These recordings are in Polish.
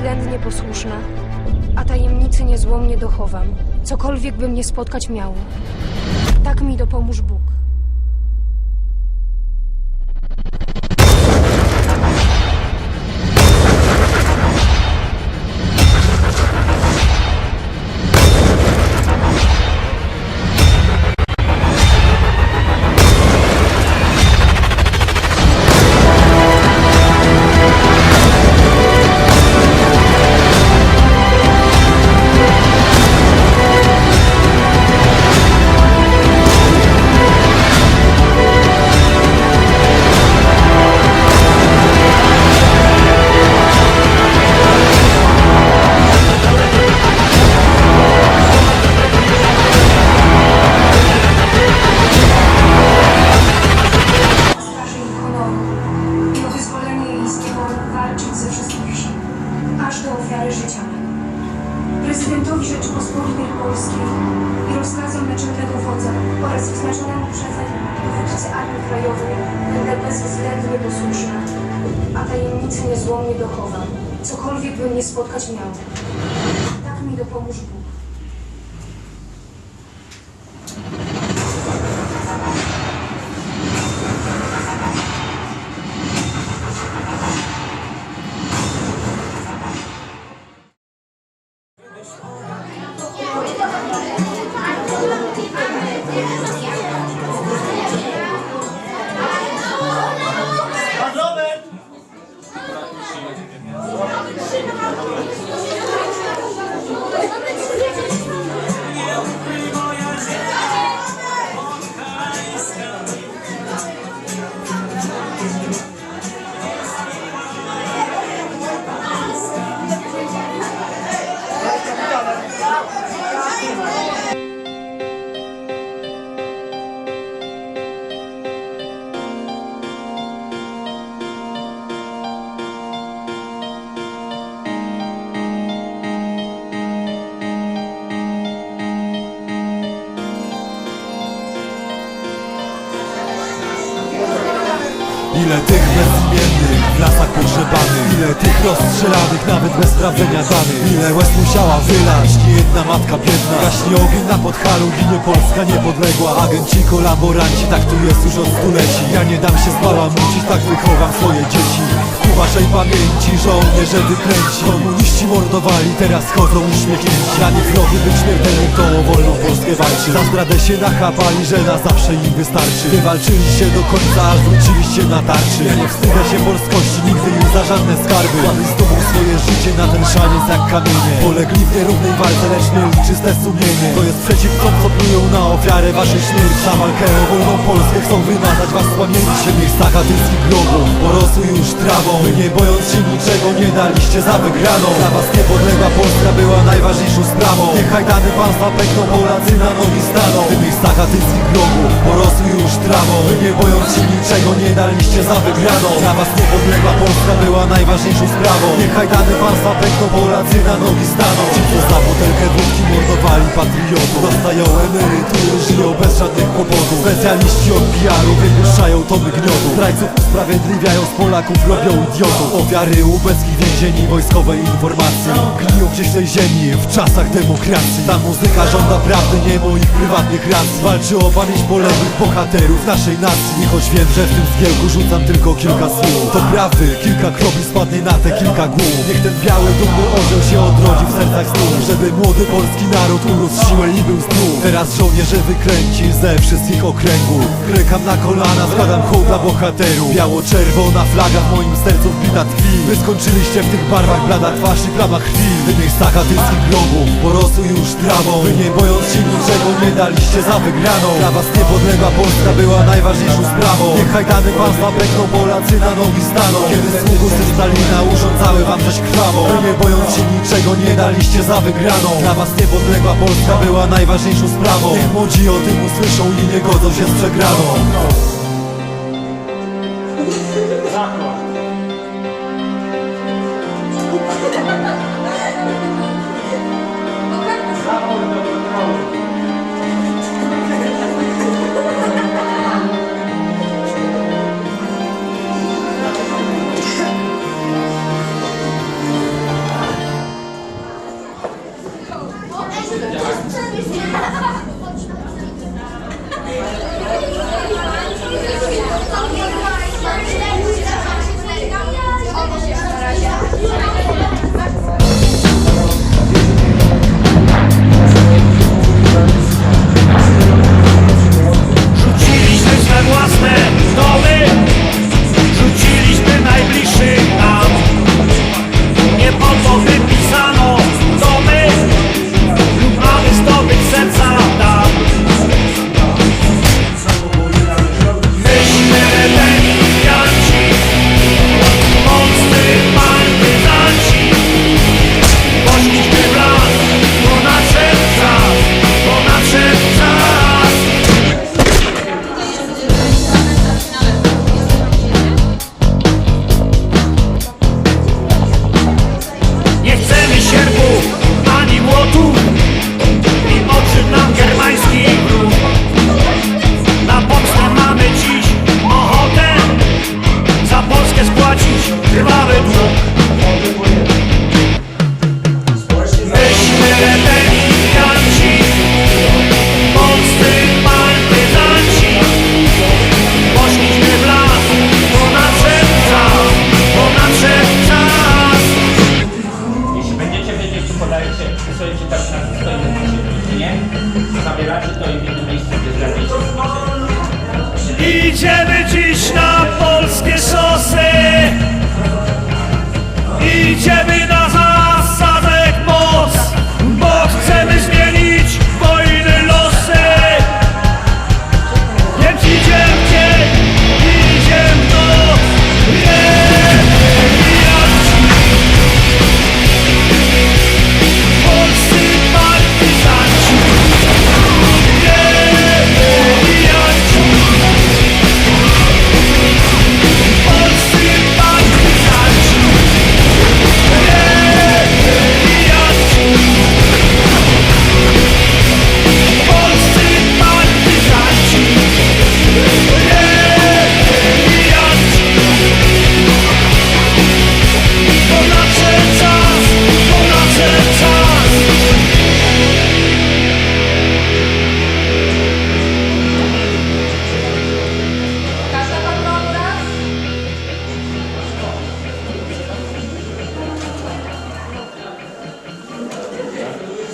bezwzględnie posłuszna, a tajemnicy niezłomnie dochowam, cokolwiek by mnie spotkać miało. Tak mi dopomóż Bóg. Prezydentowi Rzeczypospolitej Polskiej i rozkazom naczelnego wodza oraz wyznaczonemu przeze mnie dowódcy Armii Krajowej będę bezwzględnie posłuszna, a tajemnicy niezłomnie dochowam, cokolwiek by mnie spotkać miało. Tak mi dopomóż Bóg. Rozstrzelanych nawet bez sprawdzenia danych. Ile łez musiała wylać? Nie jedna matka biedna. Gaśnie ogień na podchalu, ginie Polska niepodległa. Agenci, kolaboranci, tak tu jest już od stuleci. Ja nie dam się zbałamucić, tak wychowam swoje dzieci waszej pamięci żołnierze wyklęci Komuniści mordowali, teraz chodzą uśmiechnięci. Dla nich robi być śmiertelnym, to o wolną Polskę walczy. Za zdradę się nachapali, że na zawsze im wystarczy. Wywalczyliście do końca, a wróciliście na tarczy. Ja nie wstydzę się polskości, nigdy już za żadne skarby. Kładli z dumą swoje życie na ten szaniec jak kamienie. Polegli w nierównej walce, lecz nie czyste sumienie. To jest przeciw tym, co na ofiarę waszej śmierci Za walkę o wolną Polskę chcą wymazać was z pamięci. W miejscach katyńskich grobów porosły już trawą. Wy nie bojąc się niczego nie daliście za wygraną. Dla was niepodległa Polska była najważniejszą sprawą. Niech hajdany państwa pękną, Polacy na nogi staną. W tych miejscach katyńskich grobów porosły już trawą. Wy nie bojąc się niczego nie daliście za wygraną. Dla was niepodległa Polska była najważniejszą sprawą. Niech hajdany państwa pękną, Polacy na nogi staną. Ci co za butelkę wódki mordowali patriotów Dostają emerytury, żyją bez żadnych kłopotów Specjaliści od PR-u wypuszczają tomy gniotu Zdrajców usprawiedliwiają z Polaków robią idiotów Ofiary ubeckich więzieni wojskowej informacji Gniją w tej ziemi w czasach demokracji. Ta muzyka żąda prawdy, nie moich prywatnych racji. Walczy o pamięć poległych bohaterów naszej nacji. I choć wiem, że w tym zgiełku rzucam tylko kilka słów. To prawdy, kilka kropli spadnie na te kilka głów. Niech ten biały, dumny orzeł się odrodzi w sercach znów Żeby młody polski naród urósł siłę i był zdrów Teraz żołnierze wykręci ze wszystkich Klekam na kolana, składam hołd dla bohaterów. Biało-czerwona flaga w moim sercu wbita tkwi. Wy skończyliście w tych barwach blada twarz i plama krwi. W tych miejscach katyńskich grobów porosły już trawą Wy nie bojąc się niczego nie daliście za wygraną. Dla was niepodległa Polska była najważniejszą sprawą. Niech hajdany państwa pękną, Polacy na nogi staną. Kiedy sługusy Stalina urządzały wam coś krwawą. Wy nie bojąc się niczego nie daliście za wygraną. Dla was niepodległa Polska była najważniejszą sprawą. Niech młodzi o tym usłyszą i nie godzą się z przegraną Jimmy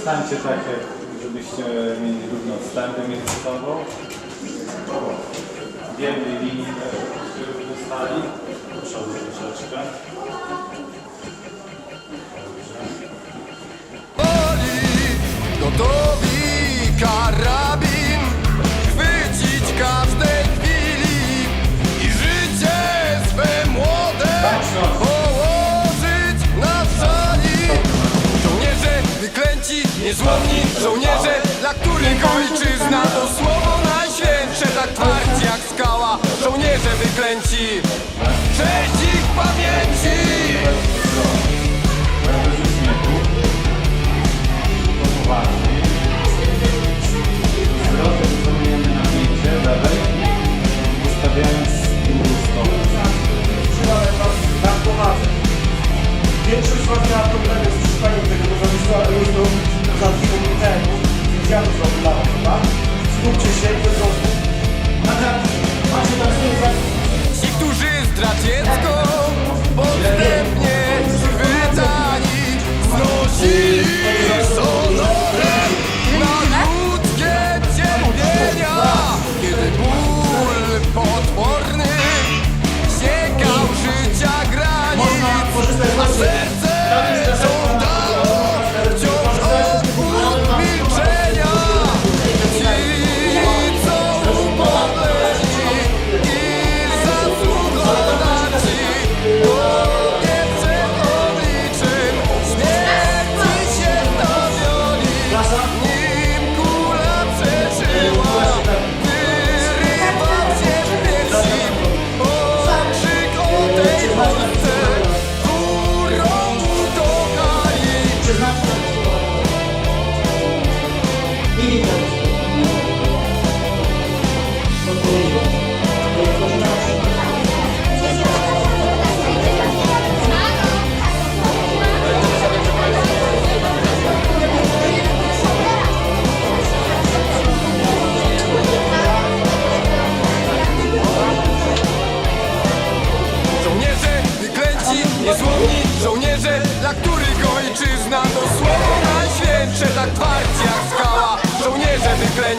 Stańcie takie, żebyście mieli równo odstępy między sobą. W jednej linii też stali. Przodu troszeczkę. Gotowi karać Niezłomni żołnierze, dla których ojczyzna To słowo najświętsze, tak twardzi jak skała Żołnierze wyklęci, cześć ich pamięci Większość z Was miała problemy z przeczytaniem tego, bo odpowiedzialność za obywatela, skupcie się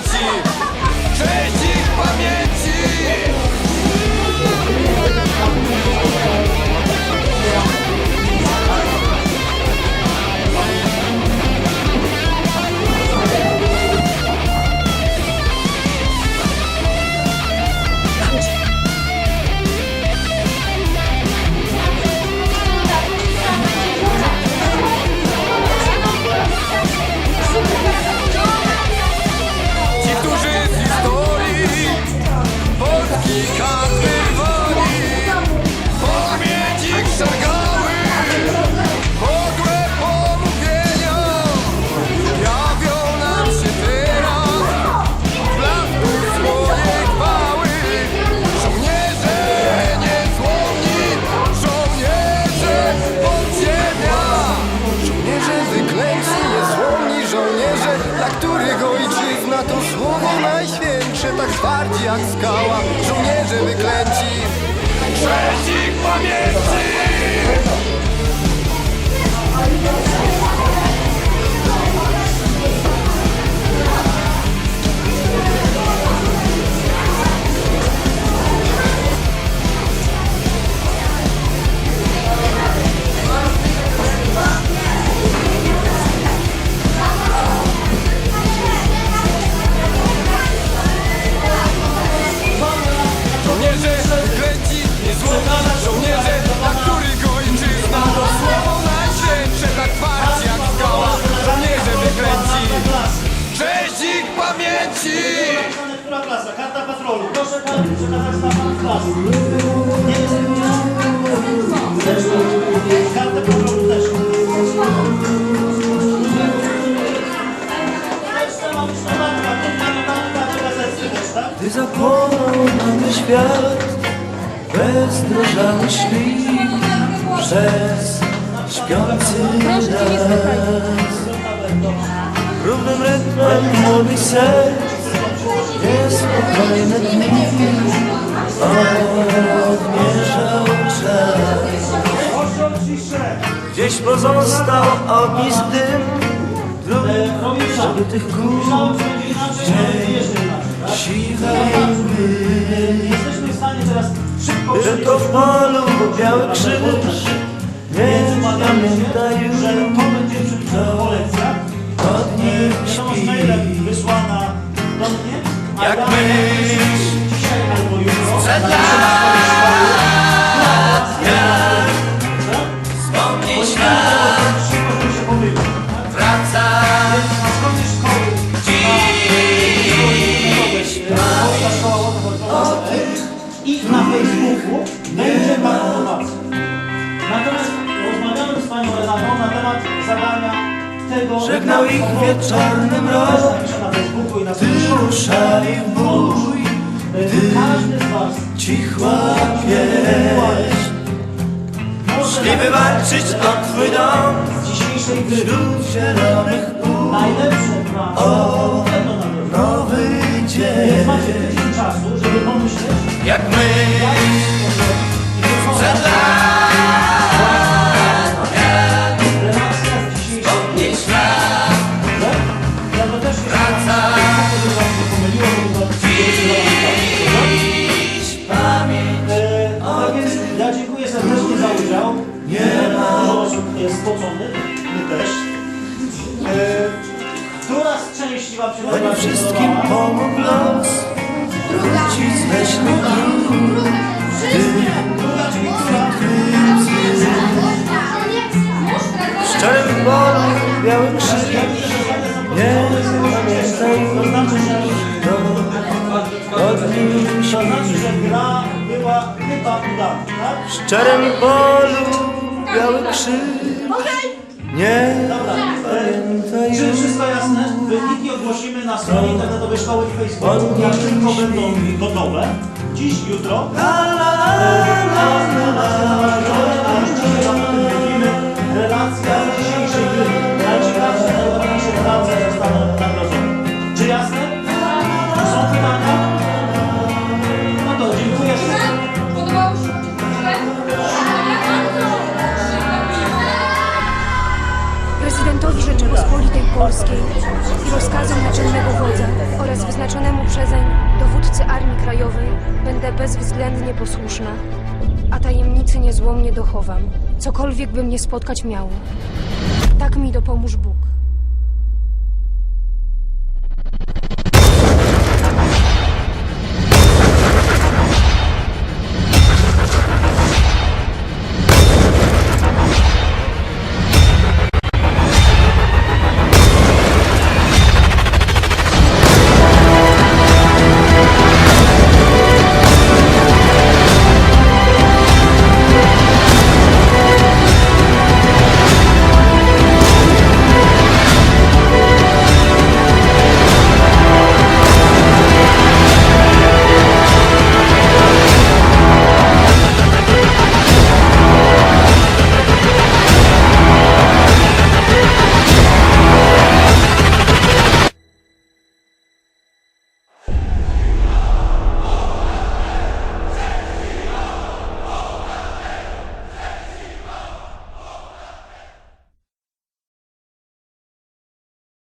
памяти, третий памяти. jak skała, żołnierze wyklęci. Trzeci pamięci! Gdy zapłonął nam świat Bezdrażany ślip Przez śpiący nas Równym rytmem młodych serc czas Gdzieś pozostał ognisk dym. Żeby tych gór siwej by Jesteśmy w stanie teraz w polu biały krzyż. Nie pamięta już, że to będzie przy Od nich śpi. Wysłana jak ja myśl Dzisiaj albo jutro. Przed na swojej szkole. Wspomnij Bo świat tak? Wraca Więc na stronie szkoły Polska Szkoła Łotowo i na Facebooku będzie ta informacja. Natomiast rozmawiałem z panią Renatą na temat zadania tego... Żegnał ich wieczorny mrok. Napiszę na w bój Y, Każdy z was Cichła pieśń może Szli wywalczyć o twój dom. Z dzisiejszej gry Wśród zielonych pól. najlepsze dwa pewno. Nowy Więc dzień macie tydzień czasu, żeby pomyśleć, Jak my jak może biały krzyż Nie pamiętaj To znaczy, że, Od nim to znaczy, śpi że gra była chyba udana, tak? W szczerym polu biały krzyż Nie pamiętaj Czy wszystko jasne? Wyniki ogłosimy na stronie internetowej szkoły i Facebooku. Jak tylko będą gotowe, dziś, jutro. Relacja by mnie spotkać miało. Tak mi dopomóż Bóg.